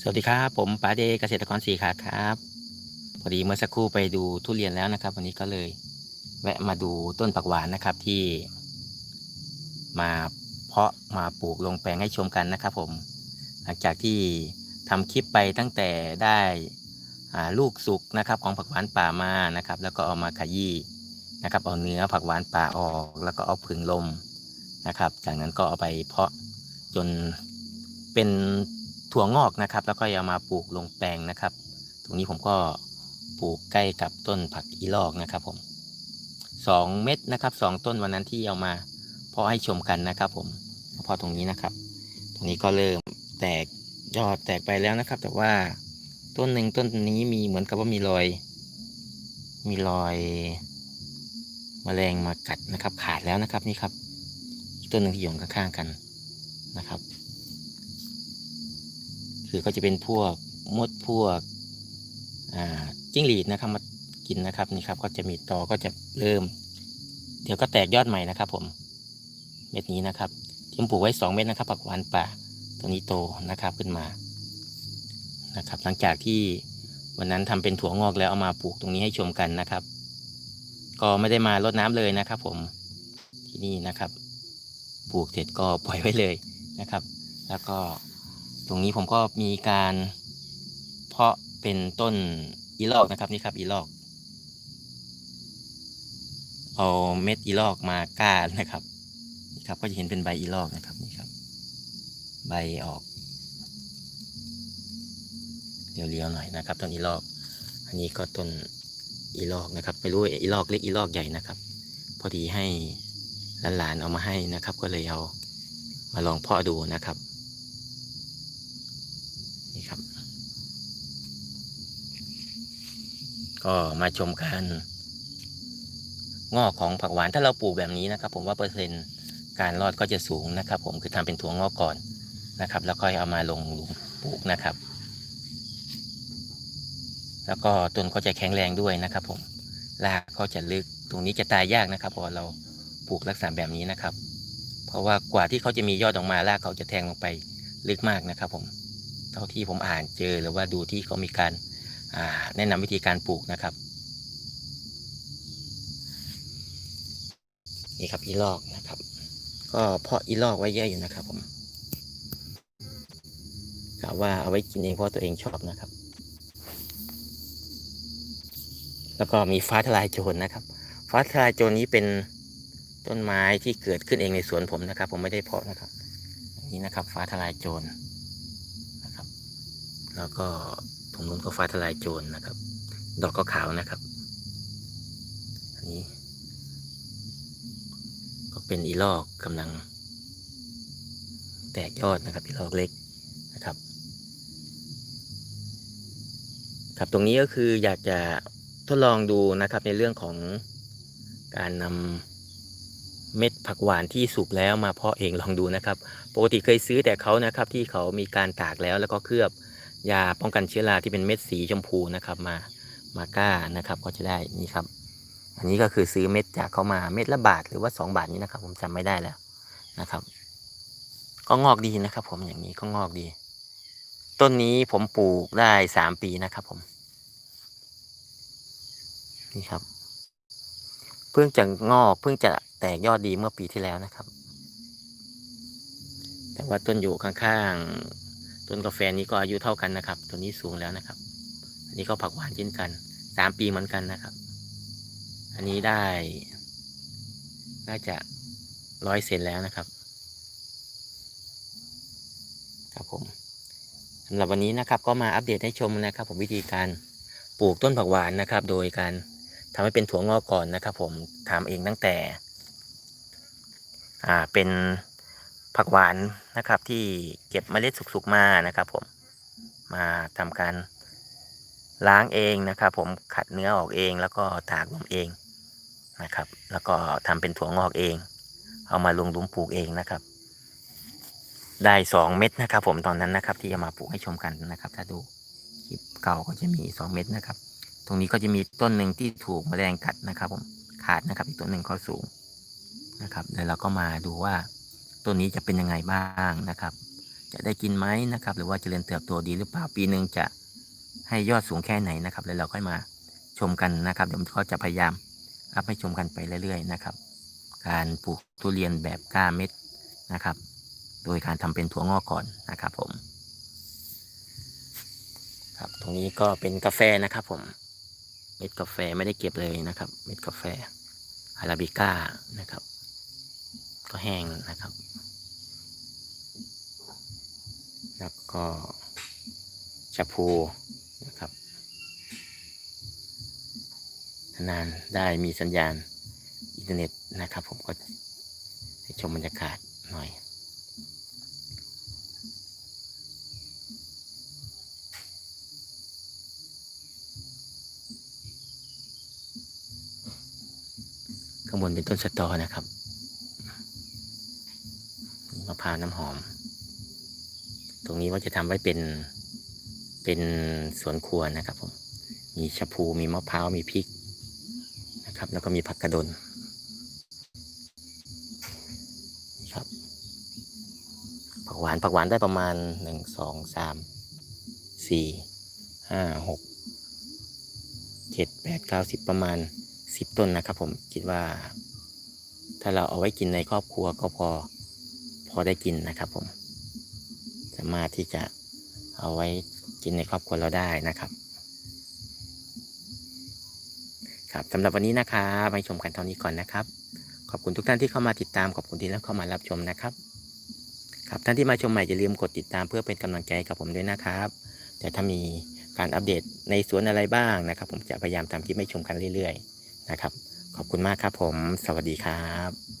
สวัสดีครับผมป๋าเดเกษตรกรสีขาดครับพอดีเมื่อสักครู่ไปดูทุเรียนแล้วนะครับ วันนี้ก็เลยแวะมาดูต้นผักหวานนะครับที่ มาเพาะมาปลูกลงแปลงให้ชมกันนะครับ ผม หลังจากที่ทำคลิปไปตั้งแต่ได้ลูกสุกนะครับของผักหวานป่ามานะครับ แล้วก็เอามาขยี้นะครับ เอาเนื้อผักหวานป่าออก แล้วก็เอาผึ่งลมนะครับ จากนั้นก็เอาไปเพาะจนเป็น ถั่วงอกนะครับ แล้วก็เอามาปลูกลงแปลงนะครับ ตรงนี้ผมก็ปลูกใกล้กับต้นผักอีลอกนะครับผมสองเม็ดนะครับสองต้นวันนั้นที่เอามาเพาะให้ชมกันนะครับ ผมพาะตรงนี้นะครับ ตรงนี้ก็เริ่มแตกยอดแตกไปแล้วนะครับ แต่ว่าต้นหนึ่งต้นนี้มีเหมือนกับว่ามีรอย มีรอยแมลงมากัดนะครับ ขาดแล้วนะครับนี่ครับ ต้นหนึ่งที่อยู่ข้างๆกันนะครับ คือก็จะเป็นพวกมดพวกจิ้งหรีดนะครับมากินนะครับนี่ครับ ก็จะมีตอก็จะเริ่ม เดี๋ยวก็แตกยอดใหม่นะครับผมเม็ดนี้นะครับที่ผมปลูกไว้สองเม็ดนะครับผักหวานป่าตัวนี้โตนะครับขึ้นมานะครับ หลังจากที่วันนั้นทำเป็นถั่วงอกแล้วเอามาปลูกตรงนี้ให้ชมกันนะครับ ก็ไม่ได้มารดน้ำเลยนะครับ ผมที่นี่นะครับ ปลูกเสร็จก็ปล่อยไว้เลยนะครับ แล้วก็ ตรงนี้ผมก็มีการเพาะเป็นต้นอีลอกนะครับนี่ครับอีลอก เอาเม็ดอีลอกมาก้านนะครับนี่ครับก็จะเห็นเป็นใบอีลอกนะครับนี่ครับ ใบออกเรียวๆหน่อยนะครับต้นอีลอก อันนี้ก็ต้นอีลอกนะครับไม่รู้อีลอกเล็กอีลอกใหญ่นะครับ พอดีให้หลานๆเอามาให้นะครับ ก็เลยเอามาลองเพาะดูนะครับ นี่ครับ ก็มาชมกันงอกของผักหวานถ้าเราปลูกแบบนี้นะครับ ผมว่าเปอร์เซ็นต์การรอดก็จะสูงนะครับ ผมคือทำเป็นถั่วงอกก่อนนะครับ แล้วก็เอามาลงหลุมปลูกนะครับ แล้วก็ต้นก็จะแข็งแรงด้วยนะครับ ผมรากก็จะลึกตรงนี้จะตายยากนะครับพราะเราปลูกลักษณะแบบนี้นะครับ เพราะว่ากว่าที่เขาจะมียอดออกมารากเขาจะแทงลงไปลึกมากนะครับ ผม เท่าที่ผมอ่านเจอหรือว่าดูที่เขามีการ แนะนำวิธีการปลูกนะครับนี่ครับอีลอกนะครับ ก็เพาะอีลอกไว้เยอะอยู่นะครับผมกะว่าเอาไว้กินเองเพราะตัวเองชอบนะครับ แล้วก็มีฟ้าทลายโจรนะครับ ฟ้าทลายโจรนี้เป็นต้นไม้ที่เกิดขึ้นเองในสวนผมนะครับ ผมไม่ได้เพาะนะครับนนี้นะครับ ฟ้าทลายโจรนะครับ แล้วก็ ตรงนู้นก็ฟ้าทลายโจรนะครับ ดอกก็ขาวนะครับ อันนี้ ก็เป็นอีลอกกำลัง แตกยอดนะครับอีลอกเล็กนะครับ ครับตรงนี้ก็คืออยากจะทดลองดูนะครับในเรื่องของการนำเม็ดผักหวานที่สุกแล้วมาเพาะเองลองดูนะครับ ปกติเคยซื้อแต่เขานะครับที่เขามีการตากแล้วแล้วก็เคลือบ ยาป้องกันเชื้อราที่เป็นเม็ดสีชมพูนะครับ มามาก้านะครับ ก็จะได้นี่ครับ อันนี้ก็คือซื้อเม็ดจากเขามาเม็ดละบาทหรือว่าสองบาทนี้นะครับ ผมจำไม่ได้แล้วนะครับ ก็งอกดีนะครับ ผมอย่างนี้ก็งอกดี ต้นนี้ผมปลูกได้สามปีนะครับ ผม นี่ครับ เพิ่งจะงอกเพิ่งจะแตกยอดดีเมื่อปีที่แล้วนะครับ แต่ว่าต้นอยู่ข้างๆ ต้นกาแฟนี้ก็อายุเท่ากันนะครับต้นนี้สูงแล้วนะครับ อันนี้ก็ผักหวานเช่นกันสามปีเหมือนกันนะครับ อันนี้ได้ น่าจะร้อยเซนแล้วนะครับ ครับผมสำหรับวันนี้นะครับก็มาอัปเดตให้ชมนะครับ ผมวิธีการปลูกต้นผักหวานนะครับ โดยการทำให้เป็นถั่วงอกก่อนนะครับ ผมทำเองตั้งแต่ อ่าเป็น ผักหวานนะครับที่เก็บเมล็ดสุกๆมานะครับ ผมมาทำการล้างเองนะครับ ผมขัดเนื้อออกเองแล้วก็ถากนมเองนะครับ แล้วก็ทำเป็นถั่วงอกเอง เอามาลงหลุมปลูกเองนะครับ ได้สองเม็ดนะครับ ผมตอนนั้นนะครับ ที่จะมาปลูกให้ชมกันนะครับ ถ้าดูคลิปเก่าก็จะมีสองเม็ดนะครับ ตรงนี้ก็จะมีต้นหนึ่งที่ถูกแมลงกัดนะครับ ผมขาดนะครับ อีกต้นหนึ่งก็สูงนะครับเดี๋ยวเราก็มาดูว่า ต้นนี้จะเป็นยังไงบ้างนะครับ จะได้กินไหมนะครับ หรือว่าเจริญเติบโตดีหรือเปล่าปีหนึ่งจะให้ยอดสูงแค่ไหนนะครับแล้วเราค่อยมาชมกันนะครับเดี๋ยวก็จะพยายามอัพให้ชมกันไปเรื่อยๆนะครับ การปลูกทุเรียนแบบก้าเม็ดนะครับ โดยการทำเป็นถั่วงอกก่อนนะครับผมครับตรงนี้ก็เป็นกาแฟนะครับผมเม็ดกาแฟไม่ได้เก็บเลยนะครับ เม็ดกาแฟอาราบิก้านะครับ ก็แห้งนะครับ แล้วก็ชาพูนะครับนานได้มีสัญญาณอินเทอร์เน็ตนะครับ ผมก็ให้ชมบรรยากาศหน่อยข้างบนเป็นต้นสะตอนะครับ ร้าวน้ำหอม ตรงนี้ว่าจะทำไว้เป็นเป็นสวนครัวนะครับผม มีชะพูมีมะพร้าวมีพริกนะครับ แล้วก็มีผักกระดนครับผักหวานผักหวานได้ประมาณหนึ่งสองสามสี่ห้าหกเจ็ดแปดเก้าสิบประมาณสิบต้นนะครับผมคิดว่า ถ้าเราเอาไว้กินในครอบครัวก็พอ พอได้กินนะครับผมสามารถที่จะเอาไว้กินในครอบครัวเราได้นะครับ ครับสำหรับวันนี้นะครับไปชมกันเท่านี้ก่อนนะครับ ขอบคุณทุกท่านที่เข้ามาติดตามขอบคุณที่เข้ามารับชมนะครับ ครับท่านที่มาชมใหม่อย่าลืมกดติดตามเพื่อเป็นกำลังใจกับผมด้วยนะครับแต่ถ้ามีการอัปเดตในสวนอะไรบ้างนะครับ ผมจะพยายามทำคลิปให้ชมกันเรื่อย ๆ นะครับ ขอบคุณมากครับผม สวัสดีครับ